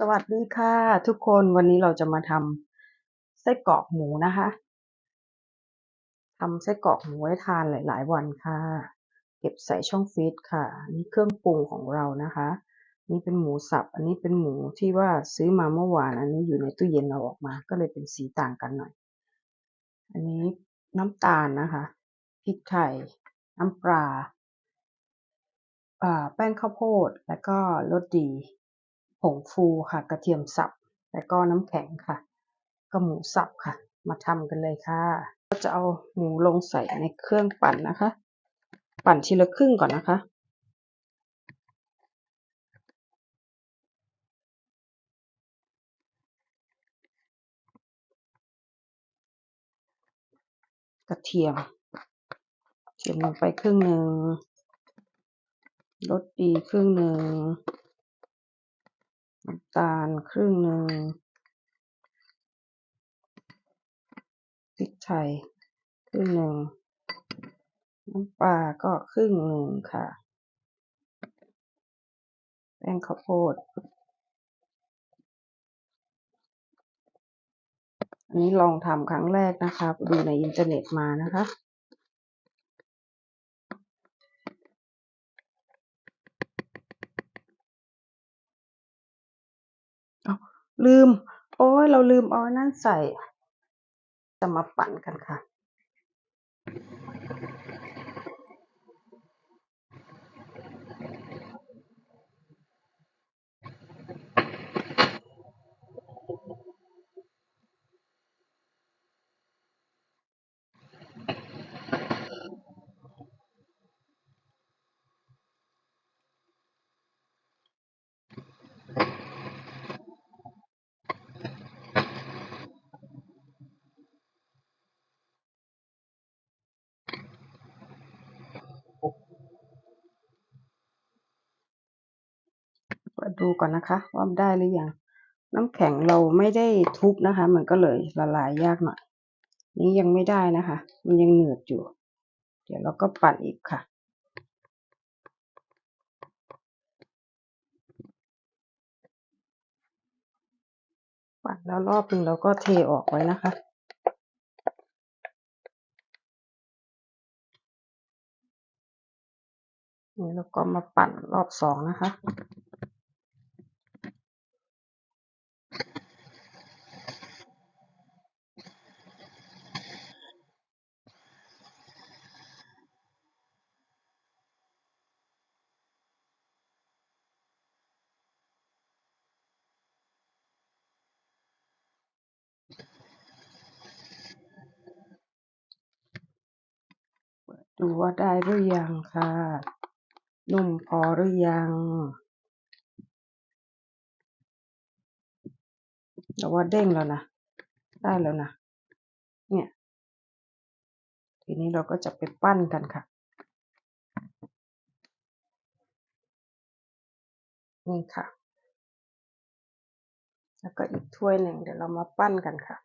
สวัสดีค่ะ ทุกคนวันนี้เราจะมาทำไส้กรอกหมูนะคะทำไส้กรอกหมูไว้ทานหลาย ๆ วันค่ะ เก็บใส่ช่องฟรีซค่ะนี่เครื่องปรุงของเรานะคะ นี่เป็นหมูสับ อันนี้เป็นหมูที่ว่าซื้อมาเมื่อวาน อันนี้อยู่ในตู้เย็นเราออกมา ก็เลยเป็นสีต่างกันหน่อย อันนี้น้ำตาลนะคะพริกไทยน้ำปลาแป้งข้าวโพดแล้วก็รสดี งฟูค่ะ กระเทียมสับ แล้วก็น้ำแข็งค่ะ ก็หมูสับค่ะ มาทำกันเลยค่ะ ก็จะเอาหมูลงใส่ในเครื่องปั่นนะคะ ปั่นทีละครึ่งก่อนนะคะกระเทียมเทียมลงไปครึ่งหนึ่งรสดีครึ่งหนึ่ง น้ำตาลครึ่งหนึ่งพริกไทยครึ่งหนึ่งน้ำปลาก็ครึ่งหนึ่งค่ะ แป้งข้าวโพด อันนี้ลองทำครั้งแรกนะคะ ดูในอินเทอร์เน็ตมานะคะ ลืม โอ้ยเราลืมเอานั่นใส่ จะมาปั่นกันค่ะ ดูก่อนนะคะ ว่าได้หรือยังน้ำแข็งเราไม่ได้ทุบนะคะ มันก็เลยละลายยากหน่อย นี้ยังไม่ได้นะคะ มันยังเหนืดอยู่ เดี๋ยวเราก็ปั่นอีกค่ะ ปั่นแล้วรอบหนึ่งเราก็เทออกไว้นะคะนี่เราก็มาปั่นรอบสองนะคะ ดูว่าได้หรือยังค่ะ นุ่มพอหรือยัง แต่ว่าเด้งแล้วนะ ได้แล้วนะ เนี่ย ทีนี้เราก็จะไปปั้นกันค่ะ นี่ค่ะ แล้วก็อีกถ้วยหนึ่งเดี๋ยวเรามาปั้นกันค่ะ